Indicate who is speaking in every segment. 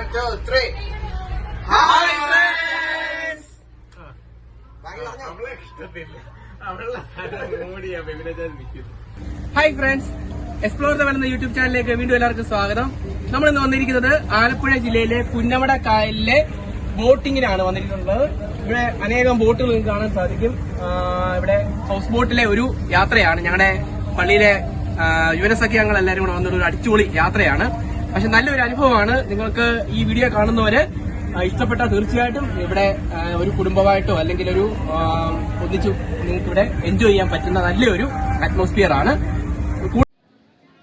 Speaker 1: One, two, three. Hi, friends. ബാക്കി പറഞ്ഞോ.
Speaker 2: Hi friends explore the എന്ന യൂട്യൂബ് ചാനലിലേക്ക് വീണ്ടും എല്ലാവർക്കും സ്വാഗതം. നമ്മൾ ഇന്ന് വന്നിരിക്കുന്നത് ആലപ്പുഴ ജില്ലയിലെ പുന്നമട കായലിലെ ബോട്ടിങ്ങിനാണ് വന്നിരിക്കുന്നത്. ഇവിടെ അനേകം ബോട്ടുകൾ നിങ്ങൾക്ക് കാണാൻ സാധിക്കും. ഇവിടെ ഹൗസ് ബോട്ടിലെ ഒരു യാത്രയാണ്. ഞങ്ങളുടെ പള്ളിയിലെ യുവനസഖ്യങ്ങൾ യുവനസഖ്യ എല്ലാവരും കൂടെ വന്നൊരു ഒരു അടിച്ചുപൊളി യാത്രയാണ്. പക്ഷെ നല്ലൊരു അനുഭവമാണ് നിങ്ങൾക്ക് ഈ വീഡിയോ കാണുന്നവര്. ഇഷ്ടപ്പെട്ട തീർച്ചയായിട്ടും ഇവിടെ ഒരു കുടുംബമായിട്ടോ അല്ലെങ്കിൽ ഒരു ഒന്നിച്ചു നിങ്ങൾക്ക് ഇവിടെ എൻജോയ് ചെയ്യാൻ പറ്റുന്ന നല്ലൊരു അറ്റ്മോസ്ഫിയർ ആണ്.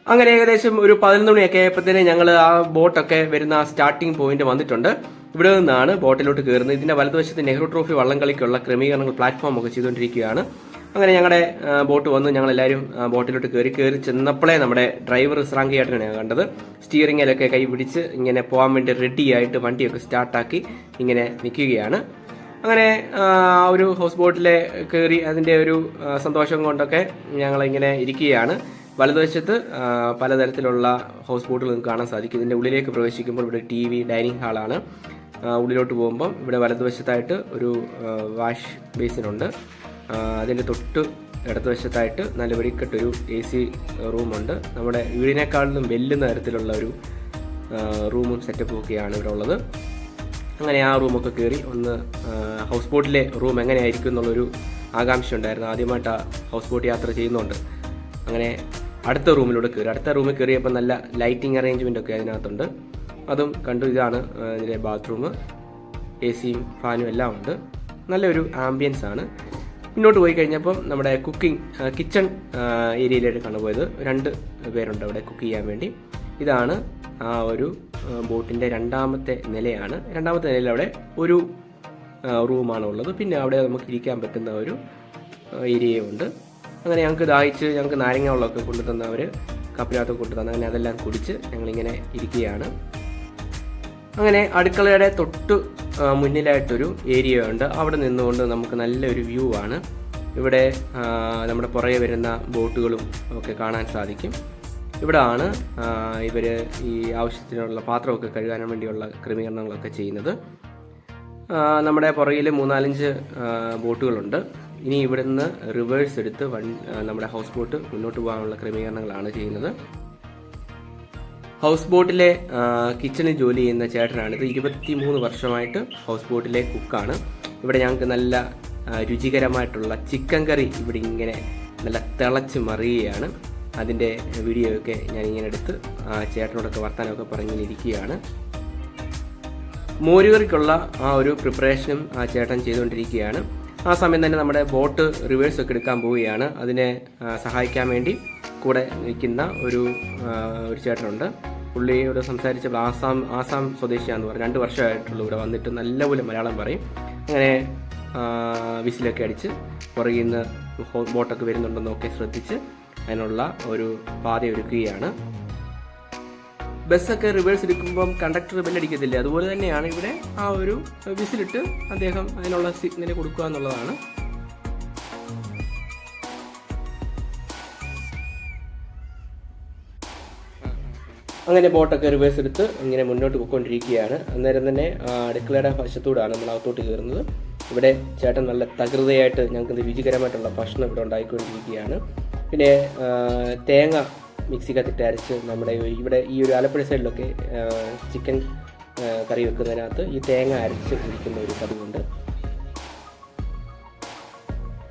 Speaker 2: അങ്ങനെ ഏകദേശം ഒരു പതിനൊന്ന് മണിയൊക്കെ ആയപ്പോഴത്തേന് ഞങ്ങൾ ആ ബോട്ടൊക്കെ വരുന്ന ആ സ്റ്റാർട്ടിംഗ് പോയിന്റ് വന്നിട്ടുണ്ട്. ഇവിടെ നിന്നാണ് ബോട്ടിലോട്ട് കയറുന്നത്. ഇതിന്റെ വലതുവശത്ത് നെഹ്റു ട്രോഫി വള്ളംകളിക്കുള്ള ക്രമീകരണങ്ങൾ പ്ലാറ്റ്ഫോം ഒക്കെ ചെയ്തുകൊണ്ടിരിക്കുകയാണ്. അങ്ങനെ ഞങ്ങളുടെ ബോട്ട് വന്ന്. ഞങ്ങൾ എല്ലാവരും ആ, ബോട്ടിലോട്ട് കയറി കയറി ചെന്നപ്പോഴേ നമ്മുടെ ഡ്രൈവർ ശ്രാങ്കിയായിട്ടാണ് ഞാൻ കണ്ടത്. സ്റ്റിയറിങ്ങിലൊക്കെ കൈ പിടിച്ച് ഇങ്ങനെ പോകാൻ വേണ്ടി റെഡി ആയിട്ട് വണ്ടിയൊക്കെ സ്റ്റാർട്ടാക്കി ഇങ്ങനെ നിൽക്കുകയാണ്. അങ്ങനെ ഒരു ഹൗസ് ബോട്ടിലെ കയറി അതിന്റെ ഒരു സന്തോഷം കൊണ്ടൊക്കെ ഞങ്ങളിങ്ങനെ ഇരിക്കുകയാണ്. വലതുവശത്ത് പലതരത്തിലുള്ള ഹൗസ് ബോട്ടുകൾ നിങ്ങൾക്ക് കാണാൻ സാധിക്കും. ഇതിന്റെ ഉള്ളിലേക്ക് പ്രവേശിക്കുമ്പോൾ ഇവിടെ ടി വി ഡൈനിങ് ഹാളാണ് ഉള്ളിലോട്ട് പോകുമ്പം ഇവിടെ വലതുവശത്തായിട്ട് ഒരു വാഷ് ബേസിനുണ്ട് ആ, തൊട്ട് തൊട്ട് ഇടതുവശത്തായിട്ട് നല്ല വെടിക്കെട്ടൊരു എ സി റൂമുണ്ട്. നമ്മുടെ വീടിനേക്കാളിലും വെല്ലുന്ന തരത്തിലുള്ള ഒരു റൂമും സെറ്റപ്പും ഒക്കെയാണ് ഇവിടെ ഉള്ളത്. അങ്ങനെ ആ റൂമൊക്കെ കയറി ഒന്ന് ഹൗസ് ബോട്ടിലെ റൂം എങ്ങനെയായിരിക്കും എന്നുള്ളൊരു ആകാംക്ഷ ഉണ്ടായിരുന്നു. ആദ്യമായിട്ട് ആ ഹൗസ് ബോട്ട് യാത്ര ചെയ്യുന്നുണ്ട്. അങ്ങനെ അടുത്ത റൂമിലൂടെ കയറി. അടുത്ത റൂമിൽ കയറിയപ്പോൾ നല്ല ലൈറ്റിംഗ് അറേഞ്ച്മെന്റ് ഒക്കെ അതിനകത്തുണ്ട്. അതും കണ്ടു. ഇതാണ് ഇതിലെ ബാത്റൂം എ സിയും ഫാനും എല്ലാം ഉണ്ട്. നല്ലൊരു ആംബിയൻസ് ആണ്. മുന്നോട്ട് പോയി കഴിഞ്ഞപ്പോൾ നമ്മുടെ കുക്കിംഗ് കിച്ചൺ ഏരിയയിലേക്കാണ് പോയത് രണ്ട് പേരുണ്ട് അവിടെ കുക്ക് ചെയ്യാൻ വേണ്ടി. ഇതാണ് ആ ഒരു ബോട്ടിന്റെ രണ്ടാമത്തെ നിലയാണ്. രണ്ടാമത്തെ നിലയിൽ അവിടെ ഒരു റൂമാണ് ഉള്ളത്. പിന്നെ അവിടെ നമുക്ക് ഇരിക്കാൻ പറ്റുന്ന ഒരു ഏരിയയുണ്ട് അങ്ങനെ ഞങ്ങൾക്ക് ദാഹിച്ച് ഞങ്ങൾക്ക് നാരങ്ങ വെള്ളമൊക്കെ കൊണ്ടു അവർ കപ്പിനകത്ത് കൊണ്ടു തന്ന അങ്ങനെ അതെല്ലാം കുടിച്ച് ഞങ്ങളിങ്ങനെ ഇരിക്കുകയാണ്. അങ്ങനെ അടുക്കളയുടെ തൊട്ട് മുന്നിലായിട്ടൊരു ഏരിയ ഉണ്ട്. അവിടെ നിന്നുകൊണ്ട് നമുക്ക് നല്ലൊരു വ്യൂ ആണ്. ഇവിടെ നമ്മുടെ പുറകെ വരുന്ന ബോട്ടുകളും ഒക്കെ കാണാൻ സാധിക്കും. ഇവിടെ ആണ് ഇവർ ഈ ആവശ്യത്തിനുള്ള പാത്രമൊക്കെ കഴുകാൻ വേണ്ടിയുള്ള ക്രമീകരണങ്ങളൊക്കെ ചെയ്യുന്നത്. നമ്മുടെ പുറകിൽ മൂന്നാലഞ്ച് ബോട്ടുകളുണ്ട്. ഇനി ഇവിടുന്ന് റിവേഴ്സ് എടുത്ത് വൺ നമ്മുടെ ഹൗസ് ബോട്ട് മുന്നോട്ട് പോകാനുള്ള ക്രമീകരണങ്ങളാണ് ചെയ്യുന്നത്. ഹൗസ് ബോട്ടിലെ കിച്ചണിൽ ജോലി ചെയ്യുന്ന ചേട്ടനാണിത് ഇരുപത്തി മൂന്ന് വർഷമായിട്ട് ഹൗസ് ബോട്ടിലെ കുക്കാണ്. ഇവിടെ ഞങ്ങൾക്ക് നല്ല രുചികരമായിട്ടുള്ള ചിക്കൻ കറി ഇവിടെ ഇങ്ങനെ നല്ല തിളച്ച് മറിയുകയാണ്. അതിന്റെ വീഡിയോ ഒക്കെ ഞാൻ ഇങ്ങനെ എടുത്ത് ചേട്ടനോടൊക്കെ വർത്താനമൊക്കെ പറഞ്ഞിങ്ങനെ ഇരിക്കുകയാണ്. മോരുകറിക്കുള്ള ആ ഒരു പ്രിപ്പറേഷനും ആ ചേട്ടൻ ചെയ്തുകൊണ്ടിരിക്കുകയാണ്. ആ സമയം തന്നെ നമ്മുടെ ബോട്ട് റിവേഴ്സ് ഒക്കെ എടുക്കാൻ പോവുകയാണ്. അതിനെ സഹായിക്കാൻ വേണ്ടി കൂടെ നിൽക്കുന്ന ഒരു ഒരു ചേട്ടനുണ്ട്. പുള്ളിയോട് സംസാരിച്ചപ്പോൾ ആസാം ആസാം സ്വദേശിയാന്ന് പറഞ്ഞു. രണ്ട് വർഷമായിട്ടുള്ളൂ ഇവിടെ വന്നിട്ട് നല്ലപോലെ മലയാളം പറയും. അങ്ങനെ വിസിലൊക്കെ അടിച്ച് പുറകിൽ നിന്ന് ബോട്ടൊക്കെ വരുന്നുണ്ടെന്നൊക്കെ ശ്രദ്ധിച്ച് അതിനുള്ള ഒരു പാത ഒരുക്കുകയാണ്. ബസ്സൊക്കെ റിവേഴ്സ് എടുക്കുമ്പം കണ്ടക്ടർ ബെല്ലടിക്കത്തില്ലേ അതുപോലെ തന്നെയാണ് ഇവിടെ ആ ഒരു വിസിലിട്ട് അദ്ദേഹം അതിനുള്ള സിഗ്നൽ കൊടുക്കുക എന്നുള്ളതാണ്. അങ്ങനെ ബോട്ടൊക്കെ റിവേഴ്സ് എടുത്ത് ഇങ്ങനെ മുന്നോട്ട് പോയിക്കൊണ്ടിരിക്കുകയാണ്. അന്നേരം തന്നെ അടുക്കളയുടെ വശത്തൂടാണ് നമ്മൾ അകത്തോട്ട് കയറുന്നത്. ഇവിടെ ചേട്ടൻ നല്ല തകൃതയായിട്ട് ഞങ്ങൾക്ക് രുചികരമായിട്ടുള്ള ഭക്ഷണം ഇവിടെ ഉണ്ടായിക്കൊണ്ടിരിക്കുകയാണ്. പിന്നെ തേങ്ങ മിക്സി കത്തിട്ട് അരച്ച് നമ്മുടെ ഇവിടെ ഈ ഒരു ആലപ്പുഴ സൈഡിലൊക്കെ ചിക്കൻ കറി വെക്കുന്നതിനകത്ത് ഈ തേങ്ങ അരച്ച് കുടിക്കുന്ന ഒരു പതിവുണ്ട്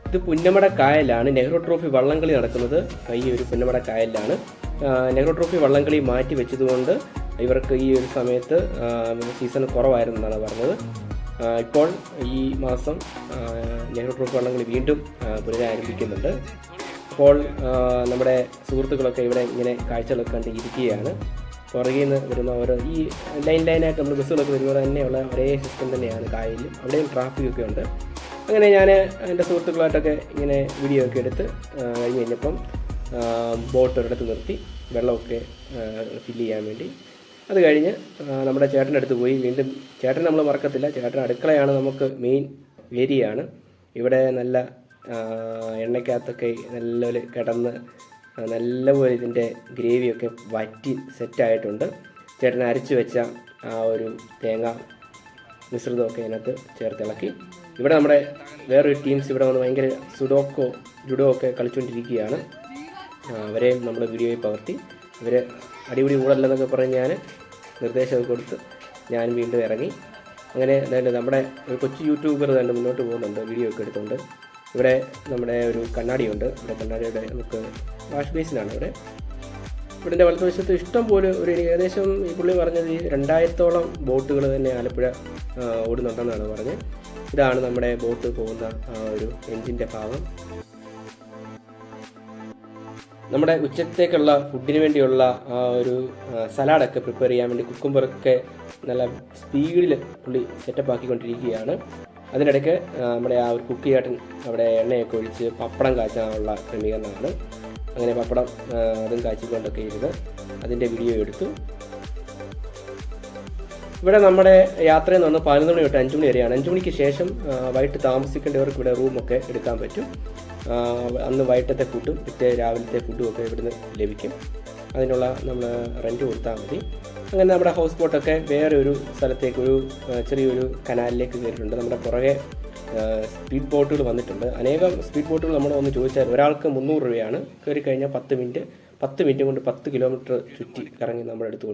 Speaker 2: ഇത് പുന്നമട കായലാണ്. നെഹ്റു ട്രോഫി വള്ളംകളി നടക്കുന്നത്. ഈ ഒരു പുന്നമട കായലിലാണ്. നെഹ്റു ട്രോഫി വള്ളംകളി മാറ്റി വെച്ചതുകൊണ്ട് ഇവർക്ക് ഈ ഒരു സമയത്ത് സീസൺ സീസൺ കുറവായിരുന്നെന്നാണ് പറഞ്ഞത്. ഇപ്പോൾ ഈ മാസം നെഹ്റു ട്രോഫി വള്ളംകളി വീണ്ടും പുനരാരംഭിക്കുന്നുണ്ട്. അപ്പോൾ നമ്മുടെ സുഹൃത്തുക്കളൊക്കെ ഇവിടെ ഇങ്ങനെ കാഴ്ചകളൊക്കെ കണ്ട് ഇരിക്കുകയാണ് പുറകിൽ നിന്ന് വരുന്ന ഓരോ ഈ ലൈൻ ലൈനായിട്ട് നമ്മൾ ബസ്സുകളൊക്കെ വരുന്നത് തന്നെയുള്ള ഒരേ സിസ്റ്റം തന്നെയാണ് കായലിലും. അവിടെയും ട്രാഫിക് ഒക്കെ ഉണ്ട്. അങ്ങനെ ഞാൻ എന്റെ സുഹൃത്തുക്കളായിട്ടൊക്കെ ഇങ്ങനെ വീഡിയോ ഒക്കെ എടുത്ത് കഴിഞ്ഞ് കഴിഞ്ഞപ്പം ബോട്ട് ഒരിടത്ത് നിർത്തി വെള്ളമൊക്കെ ഫില്ല് ചെയ്യാൻ വേണ്ടി. അത് കഴിഞ്ഞ് നമ്മുടെ ചേട്ടന്റെ അടുത്ത് പോയി. വീണ്ടും ചേട്ടൻ നമ്മൾ മറക്കത്തില്ല. ചേട്ടൻ അടുക്കളയാണ് നമുക്ക് മെയിൻ ഏരിയ ആണ്. ഇവിടെ നല്ല എണ്ണയ്ക്കകത്തൊക്കെ നല്ലപോലെ കിടന്ന് നല്ലപോലെ ഇതിന്റെ ഗ്രേവിയൊക്കെ വറ്റി സെറ്റായിട്ടുണ്ട് ചേട്ടൻ അരച്ചു വെച്ച ആ ഒരു തേങ്ങ മിശ്രിതമൊക്കെ അതിനകത്ത് ചേർത്തിളക്കി ഇവിടെ നമ്മുടെ വേറൊരു ടീംസ് ഇവിടെ വന്ന് ഭയങ്കര സുഡോക്കോ ജുഡോ ഒക്കെ കളിച്ചുകൊണ്ടിരിക്കുകയാണ് അവരെയും നമ്മൾ വീഡിയോയിൽ പകർത്തി. ഇവർ അടിപൊളി കൂടല്ലെന്നൊക്കെ പറഞ്ഞ് ഞാൻ നിർദ്ദേശമൊക്കെ കൊടുത്ത് ഞാൻ വീണ്ടും ഇറങ്ങി. അങ്ങനെ അതായത് നമ്മുടെ ഒരു കൊച്ചു യൂട്യൂബർ തന്നെ മുന്നോട്ട് പോകുന്നുണ്ട് വീഡിയോ ഒക്കെ എടുത്തുകൊണ്ട്. ഇവിടെ നമ്മുടെ ഒരു കണ്ണാടിയുണ്ട്. ഇവിടെ കണ്ണാടിയുടെ നമുക്ക് വാഷ് ബേസിനാണ് ഇവിടെ. ഇവിടെ വലതുവശത്ത് ഇഷ്ടം പോലെ ഒരു ഏകദേശം ഈ പുള്ളി പറഞ്ഞത് ഈ രണ്ടായിരത്തോളം ബോട്ടുകൾ തന്നെ ആലപ്പുഴ ഓടുന്നുണ്ടെന്നാണ് പറഞ്ഞത്. ഇതാണ് നമ്മുടെ ബോട്ട് പോകുന്ന ഒരു എഞ്ചിന്റെ ഭാഗം. നമ്മുടെ ഉച്ചത്തേക്കുള്ള ഫുഡിന് വേണ്ടിയുള്ള ആ ഒരു സലാഡൊക്കെ പ്രിപ്പയർ ചെയ്യാൻ വേണ്ടി കുക്കുംബറൊക്കെ നല്ല സ്പീഡിൽ പുള്ളി സെറ്റപ്പ് ആക്കിക്കൊണ്ടിരിക്കുകയാണ്. അതിനിടയ്ക്ക് നമ്മുടെ ആ ഒരു കുക്കിയാട്ടൻ അവിടെ എണ്ണയൊക്കെ ഒഴിച്ച് പപ്പടം കാച്ചാനുള്ള ക്രമീകരണമാണ്. അങ്ങനെ പപ്പടം അതും കാച്ചിക്കൊണ്ടൊക്കെ ഇരുന്ന് അതിന്റെ വീഡിയോ എടുത്തു. ഇവിടെ നമ്മുടെ യാത്ര എന്ന് പറഞ്ഞാൽ പതിനൊന്ന് മണി തൊട്ട് അഞ്ച് മണി വരെയാണ്. അഞ്ച് മണിക്ക് ശേഷം വൈകിട്ട് താമസിക്കേണ്ടവർക്ക് ഇവിടെ റൂമൊക്കെ എടുക്കാൻ പറ്റും. അന്ന് വൈകിട്ടത്തെ ഫുഡും പിറ്റേ രാവിലത്തെ ഫുഡും ഒക്കെ ഇവിടുന്ന് ലഭിക്കും. അതിനുള്ള നമ്മൾ റെന്റ് കൊടുത്താൽ മതി. അങ്ങനെ നമ്മുടെ ഹൗസ് ബോട്ടൊക്കെ വേറെ ഒരു സ്ഥലത്തേക്ക് ഒരു ചെറിയൊരു കനാലിലേക്ക് കയറിയിട്ടുണ്ട്. നമ്മുടെ പുറകെ സ്പീഡ് ബോട്ടുകൾ വന്നിട്ടുണ്ട്. അനേകം സ്പീഡ് ബോട്ടുകൾ നമ്മൾ ഒന്ന് ചോദിച്ചാൽ ഒരാൾക്ക് മുന്നൂറ് രൂപയാണ്. കയറി കഴിഞ്ഞാൽ പത്ത് മിനിറ്റ് പത്ത് മിനിറ്റ് കൊണ്ട് പത്ത് കിലോമീറ്റർ ചുറ്റി കറങ്ങി നമ്മുടെ അടുത്ത്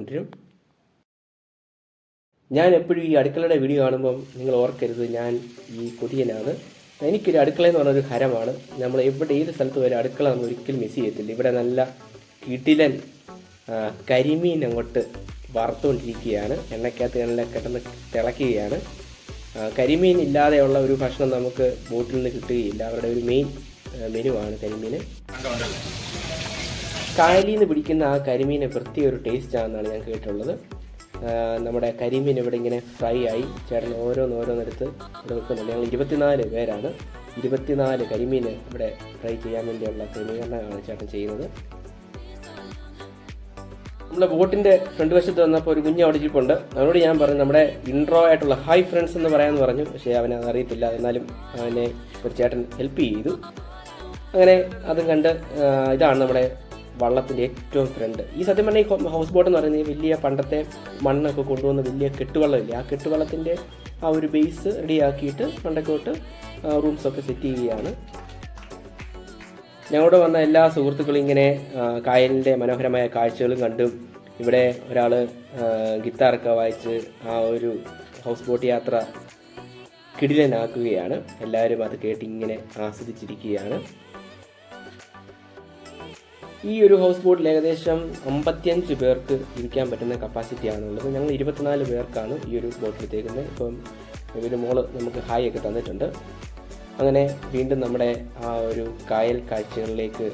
Speaker 2: ഞാൻ എപ്പോഴും ഈ അടുക്കളയുടെ വീഡിയോ കാണുമ്പം നിങ്ങൾ ഓർക്കരുത് ഞാൻ ഈ കൊതിയനാണ്. എനിക്കൊരു അടുക്കള എന്ന് പറഞ്ഞൊരു ഹരമാണ്. നമ്മൾ എവിടെ ഏത് സ്ഥലത്ത് വരെ അടുക്കള നമ്മൾ ഒരിക്കലും മിസ് ചെയ്യത്തില്ല. ഇവിടെ നല്ല കിടിലൻ കരിമീൻ അങ്ങോട്ട് വറുത്തുകൊണ്ടിരിക്കുകയാണ്. എണ്ണയ്ക്കകത്ത് നല്ല കിടന്ന് തിളക്കുകയാണ്. കരിമീൻ ഇല്ലാതെയുള്ള ഒരു ഭക്ഷണം നമുക്ക് ബോട്ടിൽ നിന്ന് കിട്ടുകയില്ല. അവരുടെ ഒരു മെയിൻ മെനുവാണ് കരിമീൻ. കായലിൽ നിന്ന് പിടിക്കുന്ന ആ കരിമീനെ പ്രത്യേക ഒരു ടേസ്റ്റ് ആണെന്നാണ് ഞാൻ കേട്ടിട്ടുള്ളത്. നമ്മുടെ കരിമീൻ ഇവിടെ ഇങ്ങനെ ഫ്രൈ ആയി. ചേട്ടൻ ഓരോന്ന് ഓരോന്നെടുത്ത് ഇവിടെ വെക്കുന്നുണ്ട് ഞങ്ങൾ ഇരുപത്തിനാല് പേരാണ്. ഇരുപത്തിനാല് കരിമീൻ ഇവിടെ ഫ്രൈ ചെയ്യാൻ വേണ്ടിയുള്ള ക്രമീകരണമാണ് ചേട്ടൻ ചെയ്യുന്നത്. നമ്മുടെ ബോട്ടിന്റെ ഫ്രണ്ട് വശത്ത് വന്നപ്പോൾ ഒരു കുഞ്ഞ് അവിടെ അവനോട് ഞാൻ പറഞ്ഞു നമ്മുടെ ഇൻട്രോ ആയിട്ടുള്ള ഹായ് ഫ്രണ്ട്സ് എന്ന് പറയാമെന്ന് പറഞ്ഞു. പക്ഷേ അവനെ അതറിയത്തില്ല എന്നാലും അവനെ ഒരു ചേട്ടൻ ഹെൽപ്പ് ചെയ്തു. അങ്ങനെ അതും കണ്ട് ഇതാണ് നമ്മുടെ വള്ളത്തിന്റെ ഏറ്റവും ഫ്രണ്ട് ഈ സത്യം പറഞ്ഞാൽ ഈ ഹൗസ് ബോട്ട് എന്ന് പറയുന്നത് വലിയ പണ്ടത്തെ മണ്ണൊക്കെ കൊണ്ടുവന്ന വലിയ കെട്ടുവള്ളമില്ലേ? ആ കെട്ടുവള്ളത്തിന്റെ ആ ഒരു ബേസ് റെഡിയാക്കിയിട്ട് പണ്ടക്കോട്ട് റൂംസൊക്കെ സെറ്റ് ചെയ്യുകയാണ്. ഞങ്ങളുടെ വന്ന എല്ലാ സുഹൃത്തുക്കളും ഇങ്ങനെ കായലിന്റെ മനോഹരമായ കാഴ്ചകളും കണ്ടും ഇവിടെ ഒരാൾ ഗിത്താറൊക്കെ വായിച്ച് ആ ഒരു ഹൗസ് ബോട്ട് യാത്ര കിടിലനാക്കുകയാണ്. എല്ലാവരും അത് കേട്ട് ഇങ്ങനെ ആസ്വദിച്ചിരിക്കുകയാണ്. ഈ ഒരു ഹൗസ് ബോട്ടിൽ ഏകദേശം അമ്പത്തിയഞ്ച് പേർക്ക് ഇരിക്കാൻ പറ്റുന്ന കപ്പാസിറ്റി ഉള്ളത് ഞങ്ങൾ ഇരുപത്തിനാല് പേർക്കാണ് ഈ ഒരു ബോട്ടിലെത്തേക്കുന്നത് ഇപ്പം ഒരു മോൾ നമുക്ക് ഹായ് ഒക്കെ തന്നിട്ടുണ്ട്. അങ്ങനെ വീണ്ടും നമ്മുടെ ആ ഒരു കായൽ കാഴ്ചകളിലേക്ക്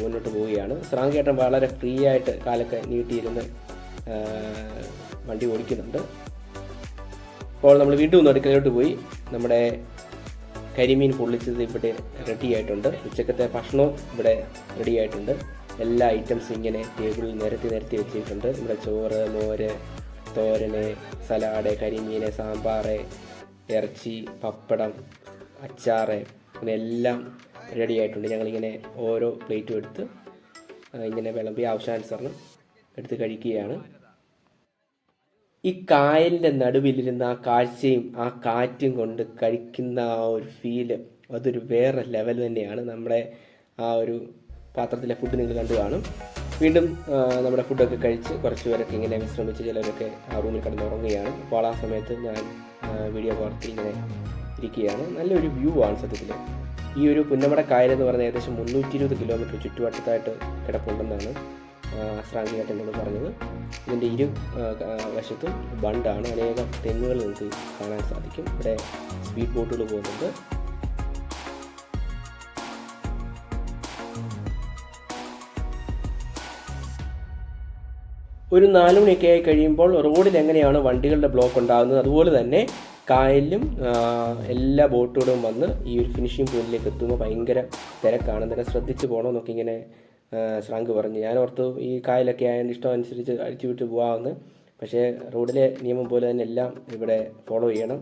Speaker 2: മുന്നോട്ട് പോവുകയാണ്. ശ്രാങ്കേട്ടൻ വളരെ ഫ്രീ ആയിട്ട് കാലൊക്കെ നീട്ടിയിരുന്ന് വണ്ടി ഓടിക്കുന്നുണ്ട്. അപ്പോൾ നമ്മൾ വീണ്ടും ഒന്ന് അടുക്കലോട്ട് പോയി. നമ്മുടെ കരിമീൻ പൊള്ളിച്ചത് ഇവിടെ റെഡി ആയിട്ടുണ്ട്. ഉച്ചക്കത്തെ ഭക്ഷണവും ഇവിടെ റെഡി ആയിട്ടുണ്ട്. എല്ലാ ഐറ്റംസും ഇങ്ങനെ ടേബിളിൽ നിരത്തി നിരത്തി വെച്ചിട്ടുണ്ട്. ഇവിടെ ചോറ് മോര് തോരന് സലാഡ് കരിമീൻ സാമ്പാർ ഇറച്ചി പപ്പടം അച്ചാറ് അങ്ങനെ എല്ലാം റെഡി ആയിട്ടുണ്ട്. ഞങ്ങളിങ്ങനെ ഓരോ പ്ലേറ്റും എടുത്ത് ഇങ്ങനെ വിളമ്പി ആവശ്യാനുസരണം എടുത്ത് കഴിക്കുകയാണ്. ഈ കായലിന്റെ നടുവിലിരുന്ന ആ കാഴ്ചയും ആ കാറ്റും കൊണ്ട് കഴിക്കുന്ന ആ ഒരു ഫീൽ അതൊരു വേറെ ലെവൽ തന്നെയാണ്. നമ്മുടെ ആ ഒരു പാത്രത്തിലെ ഫുഡ് നിങ്ങൾ കണ്ടു കാണും. വീണ്ടും നമ്മുടെ ഫുഡൊക്കെ കഴിച്ച് കുറച്ച് പേരൊക്കെ ഇങ്ങനെ വിശ്രമിച്ച് ചിലരൊക്കെ ആ റൂമിൽ കിടന്ന് ഉറങ്ങുകയാണ്. അപ്പോൾ ആ സമയത്ത് ഞാൻ വീഡിയോ പകർത്തി ഇങ്ങനെ ഇരിക്കുകയാണ്. നല്ലൊരു വ്യൂ ആണ് സത്യത്തിൽ. ഈ ഒരു പുന്നമട കായൽ എന്ന് പറയുന്നത് ഏകദേശം മുന്നൂറ്റി ഇരുപത് കിലോമീറ്റർ ചുറ്റുവട്ടത്തായിട്ട് കിടപ്പുണ്ടെന്നാണ്. ശ്രാങ്കിയായിട്ട് എന്നോട് പറഞ്ഞത്. ഇതിന്റെ ഇരു വശത്തും ബണ്ടാണ് അനേകം തെങ്ങുകൾ നിങ്ങൾക്ക് കാണാൻ സാധിക്കും. ഇവിടെ സ്പീഡ് ബോട്ടുകൾ പോകുന്നുണ്ട്. ഒരു നാല് മണിയൊക്കെ ആയി കഴിയുമ്പോൾ റോഡിൽ എങ്ങനെയാണ് വണ്ടികളുടെ ബ്ലോക്ക് ഉണ്ടാകുന്നത്? അതുപോലെ തന്നെ കായലിലും എല്ലാ ബോട്ടുകളും വന്ന് ഈ ഒരു ഫിനിഷിംഗ് പോയിന്റിലേക്ക് എത്തുമ്പോൾ ഭയങ്കര തിരക്കാണ്. തന്നെ ശ്രദ്ധിച്ച് പോകണമെന്നൊക്കെ ഇങ്ങനെ ശ്രാങ്ക് പറഞ്ഞു. ഞാൻ ഓർത്തു ഈ കായലൊക്കെ ആയതിന്റെ ഇഷ്ടം അനുസരിച്ച് അഴിച്ചു വിട്ട് പോകാമെന്ന് പക്ഷേ റോഡിലെ നിയമം പോലെ തന്നെ എല്ലാം ഇവിടെ ഫോളോ ചെയ്യണം.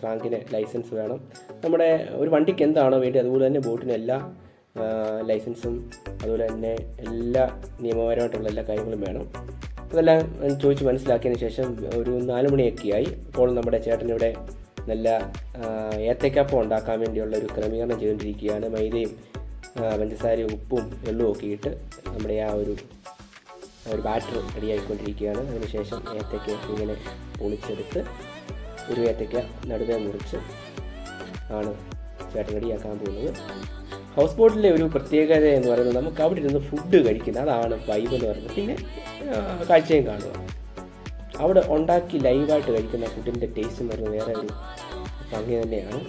Speaker 2: ശ്രാങ്കിന് ലൈസൻസ് വേണം. നമ്മുടെ ഒരു വണ്ടിക്ക് എന്താണോ വേണ്ടി അതുപോലെ തന്നെ ബോട്ടിന് എല്ലാ ലൈസൻസും അതുപോലെ തന്നെ എല്ലാ നിയമപരമായിട്ടുള്ള എല്ലാ കാര്യങ്ങളും വേണം. അതെല്ലാം ചോദിച്ച് മനസ്സിലാക്കിയതിന് ശേഷം ഒരു നാല് മണിയൊക്കെ ആയി അപ്പോൾ നമ്മുടെ ചേട്ടനിവിടെ നല്ല ആ, ഏത്തയ്ക്കാപ്പം ഉണ്ടാക്കാൻ വേണ്ടിയുള്ള ഒരു ക്രമീകരണം ചെയ്തുകൊണ്ടിരിക്കുകയാണ്. മൈദയും പഞ്ചസാരയും ഉപ്പും വെള്ളവും ഒക്കെ ഇട്ട് നമ്മുടെ ആ ഒരു ഒരു ബാറ്റർ റെഡിയായിക്കൊണ്ടിരിക്കുകയാണ്. അതിനുശേഷം ഏത്തയ്ക്ക ഇങ്ങനെ പൊളിച്ചെടുത്ത് ഒരു ഏത്തയ്ക്ക നടുവേ മുറിച്ച് ആണ് ചേട്ടൻ റെഡിയാക്കാൻ പോകുന്നത്. ഹൗസ് ബോട്ടിലെ ഒരു പ്രത്യേകത എന്ന് പറയുന്നത് നമുക്ക് അവിടെ ഇരുന്ന് ഫുഡ് കഴിക്കുന്നത് അതാണ് വൈബ് എന്ന് പറയുന്നത്. പിന്നെ കാഴ്ചയും കാണുക. അവിടെ ഉണ്ടാക്കി ലൈവായിട്ട് കഴിക്കുന്ന ഫുഡിന്റെ ടേസ്റ്റ് എന്ന് പറയുന്നത് വേറെ ഒരു ഭംഗി തന്നെയാണ്.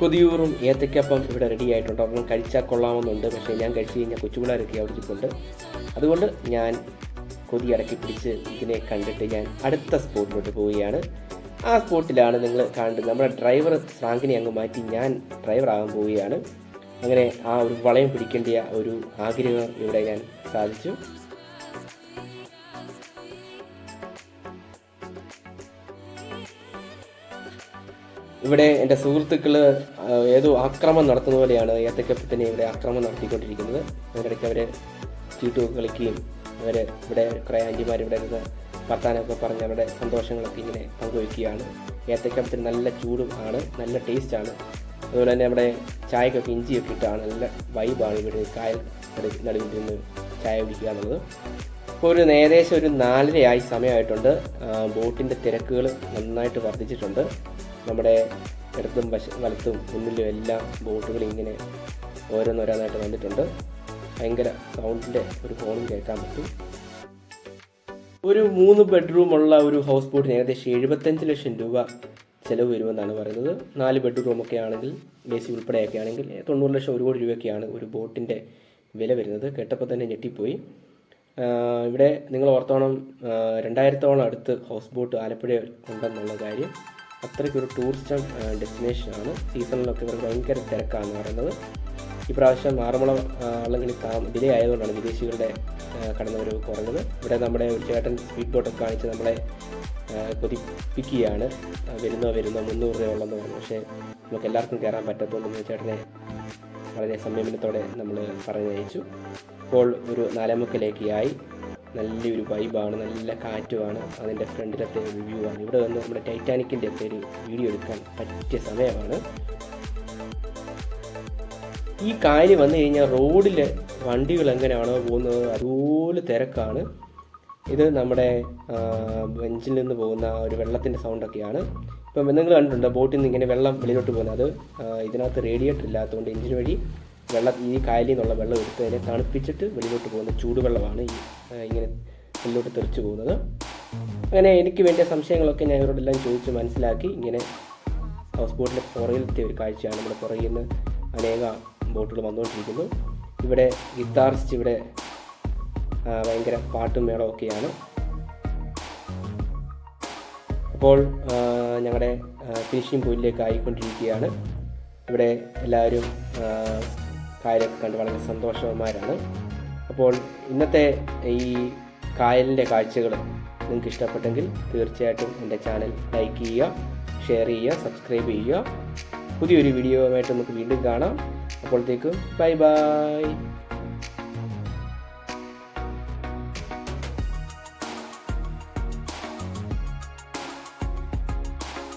Speaker 2: കൊതിയൂറും ഏത്തയ്ക്കപ്പം ഇവിടെ റെഡി ആയിട്ടുണ്ട്. ഒരെണ്ണം കഴിച്ചാൽ കൊള്ളാമെന്നുണ്ട് പക്ഷേ ഞാൻ കഴിച്ചു കഴിഞ്ഞാൽ കൊച്ചുപിള്ളേരൊക്കെ അവിടെ ഇരിപ്പുണ്ട് അതുകൊണ്ട് ഞാൻ കൊതി അടക്കി പിടിച്ച് ഇതിനെ കണ്ടിട്ട് ഞാൻ അടുത്ത സ്പോട്ടിലോട്ട് പോവുകയാണ്. ആ സ്പോട്ടിലാണ് നിങ്ങൾ കാണുന്നത്. നമ്മുടെ ഡ്രൈവർ ഫ്രാങ്കിനെ അങ്ങ് മാറ്റി ഞാൻ ഡ്രൈവർ ആകാൻ പോവുകയാണ്. അങ്ങനെ ആ ഒരു വളയം പിടിക്കേണ്ട ഒരു ആഗ്രഹം ഇവിടെ ഞാൻ സാധിച്ചു. ഇവിടെ എന്റെ സുഹൃത്തുക്കൾ ഏതോ ആക്രമം നടത്തുന്ന പോലെയാണ് ഏത്തക്കപ്പത്തിനെ ഇവിടെ ആക്രമം നടത്തിക്കൊണ്ടിരിക്കുന്നത്. അതിനിടയ്ക്ക് അവർ ചീട്ടുമൊക്കെ കളിക്കുകയും അവർ ഇവിടെ കുറേ ആന്റിമാർ ഇവിടെ ഇരുന്ന് വർത്താനമൊക്കെ പറഞ്ഞ് അവരുടെ സന്തോഷങ്ങളൊക്കെ ഇങ്ങനെ പങ്കുവയ്ക്കുകയാണ്. ഏത്തക്കപ്പത്തിന് നല്ല ചൂടും ആണ് നല്ല ടേസ്റ്റാണ് അതുപോലെ തന്നെ അവിടെ ചായക്കൊക്കെ ഇഞ്ചിയൊക്കെ ഇട്ടാണ് നല്ല വൈബാണ് ഇവിടെ കായൽ നടുവിൽ നിന്ന് ചായ കുടിക്കുക എന്നുള്ളത്. ഇപ്പോൾ ഒരു ഏകദേശം ഒരു നാലരയായി സമയമായിട്ടുണ്ട്. ബോട്ടിന്റെ തിരക്കുകൾ നന്നായിട്ട് വർദ്ധിച്ചിട്ടുണ്ട്. നമ്മുടെ ഇടത്തും വശ വലത്തും മുന്നിലും എല്ലാം ബോട്ടുകൾ ഇങ്ങനെ ഓരോന്നോരോന്നായിട്ട് വന്നിട്ടുണ്ട്. ഭയങ്കര സൗണ്ടിന്റെ ഒരു ഫോണും കേൾക്കാൻ പറ്റും. ഒരു മൂന്ന് ബെഡ്റൂമുള്ള ഒരു ഹൗസ് ബോട്ടിന് ഏകദേശം എഴുപത്തഞ്ച് ലക്ഷം രൂപ ചിലവ് വരുമെന്നാണ് പറയുന്നത്. നാല് ബെഡ്റൂമൊക്കെ ആണെങ്കിൽ എ സി ഉൾപ്പെടെയൊക്കെ ആണെങ്കിൽ തൊണ്ണൂറ് ലക്ഷം ഒരു കോടി രൂപയൊക്കെയാണ് ഒരു ബോട്ടിന്റെ വില വരുന്നത്. കേട്ടപ്പോൾ തന്നെ ഞെട്ടിപ്പോയി. ഇവിടെ നിങ്ങൾ ഓർത്തോണം രണ്ടായിരത്തോളം അടുത്ത് ഹൗസ് ബോട്ട് ആലപ്പുഴ ഉണ്ടെന്നുള്ള കാര്യം. അത്രയ്ക്കൊരു ടൂറിസ്റ്റ് ഡെസ്റ്റിനേഷനാണ് സീസണിലൊക്കെ ഇവർക്ക് ഭയങ്കര തിരക്കാണെന്ന് പറയുന്നത്. ഇപ്രാവശ്യം ആറന്മുള വള്ളംകളി താം ഡിലേ ആയതുകൊണ്ടാണ് വിദേശികളുടെ കടന്നുവരവ് കുറഞ്ഞത്. ഇവിടെ നമ്മുടെ ഒരു ചേട്ടൻ സ്പീഡ് ബോട്ടൊക്കെ കാണിച്ച് നമ്മളെ കൊതിപ്പിക്കുകയാണ്. വരുന്ന വരുന്നോ വരുന്നോ മുന്നൂറ് രൂപ ഉള്ളതെന്ന് പറഞ്ഞു. പക്ഷേ നമുക്ക് എല്ലാവർക്കും കയറാൻ പറ്റത്തുള്ളൂ ചേട്ടനെ വളരെ സംയമനത്തോടെ നമ്മൾ പറഞ്ഞയച്ചു. ഇപ്പോൾ ഒരു നാലാമുക്കലേക്കായി നല്ലൊരു വൈബാണ് നല്ല കാറ്റുമാണ് അതിന്റെ ഫ്രണ്ടിലത്തെ വ്യൂ ആണ്. ഇവിടെ വന്ന് നമ്മുടെ ടൈറ്റാനിക്കിന്റെ ഒക്കെ ഒരു വീഡിയോ എടുക്കാൻ പറ്റിയ സമയമാണ്. ഈ കായൽ വന്നു കഴിഞ്ഞാൽ റോഡിൽ വണ്ടികൾ എങ്ങനെയാണോ പോകുന്നത് അതുപോലെ തിരക്കാണ്. ഇത് നമ്മുടെ ബെഞ്ചിൽ നിന്ന് പോകുന്ന ഒരു വെള്ളത്തിന്റെ സൗണ്ടൊക്കെയാണ് ഇപ്പം നിങ്ങൾ കണ്ടിട്ടുണ്ട് ബോട്ടിൽ നിന്ന് ഇങ്ങനെ വെള്ളം വെളിയിലോട്ട് പോകുന്നത്? ഇതിനകത്ത് റേഡിയേറ്റർ ഇല്ലാത്തതുകൊണ്ട് എഞ്ചിന് വഴി വെള്ളം ഈ കായലിൽ നിന്നുള്ള വെള്ളം എടുത്ത് അതിനെ തണുപ്പിച്ചിട്ട് വെളിയിലോട്ട് പോകുന്ന ചൂടുവെള്ളമാണ് ഈ ഇങ്ങനെ വെള്ളിലോട്ട് തെറിച്ചു പോകുന്നത്. അങ്ങനെ എനിക്ക് വേണ്ട സംശയങ്ങളൊക്കെ ഞാൻ ഇവരോടെല്ലാം ചോദിച്ച് മനസ്സിലാക്കി ഇങ്ങനെ ഹൗസ് ബോട്ടിന്റെ പുറകിലത്തെ ഒരു കാഴ്ചയാണ് നമ്മുടെ പുറകിൽ നിന്ന് അനേക ബോട്ടുകൾ വന്നുകൊണ്ടിരിക്കുന്നു. ഇവിടെ ഗിത്താർസ്റ്റ് ഇവിടെ ഭയങ്കര പാട്ടും മേളവും ഒക്കെയാണ്. അപ്പോൾ ഞങ്ങളുടെ ഫിനിഷിംഗ് പോയിന്റിലേക്ക് ആയിക്കൊണ്ടിരിക്കുകയാണ്. ഇവിടെ എല്ലാവരും കായലൊക്കെ കണ്ട് വളരെ സന്തോഷവന്മാരാണ്. അപ്പോൾ ഇന്നത്തെ ഈ കായലിന്റെ കാഴ്ചകൾ നിങ്ങൾക്ക് ഇഷ്ടപ്പെട്ടെങ്കിൽ തീർച്ചയായിട്ടും എന്റെ ചാനൽ ലൈക്ക് ചെയ്യുക ഷെയർ ചെയ്യുക സബ്സ്ക്രൈബ് ചെയ്യുക. പുതിയൊരു വീഡിയോയുമായിട്ട് നമുക്ക് വീണ്ടും കാണാം. അപ്പോഴത്തേക്കും ബൈ ബൈ.